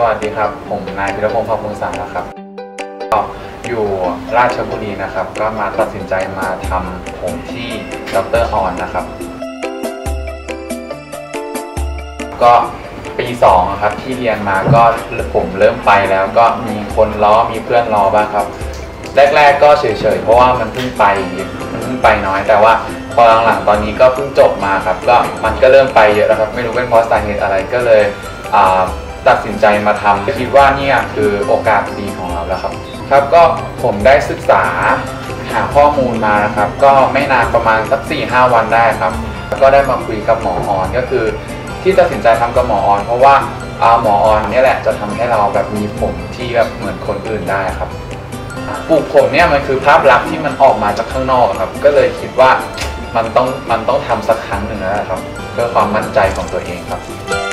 สวัสดีครับ ผมนายพิรพงศ์ภาภูมิสารนะครับก็อยู่ราชบุรีนะครับ ก็มาตัดสินใจมาทำผมที่ดรออนนะครับ ก็ปีสองครับที่เรียนมาก็ผมเริ่มไปแล้วก็มีคนล้อมีเพื่อนล้อบ้างครับ แรก ๆ ก็เฉยๆเพราะว่ามันเพิ่งไปมันเพิ่งไปน้อย แต่ว่าพอหลังๆตอนนี้ก็เพิ่งจบมาครับ ก็มันก็เริ่มไปเยอะแล้วครับ ไม่รู้เป็นเพราะสาเหตุอะไรก็เลยอ่า ตัดสินใจมาทำคิดว่าเนี่ยคือโอกาสดีของเราแล้วครับ ครับก็ผมได้ศึกษาหาข้อมูลมานะครับ ก็ไม่นานประมาณสัก4ี่ห้าวันได้ครับ ก็ได้มาคุยกับหมอออนก็คือ ที่ตัดสินใจทำกับหมอออน เพราะว่าอาหมอออนนี่แหละจะทำให้เราแบบมีผมที่แบบเหมือนคนอื่นได้ครับปลูกผมเนี่ยมันคือภาพลักษณ์ที่มันออกมาจากข้างนอกครับ ก็เลยคิดว่ามันต้องมันต้องทำสักครั้งหนึ่งแล้วนะครับ เพื่อความมั่นใจของตัวเองครับ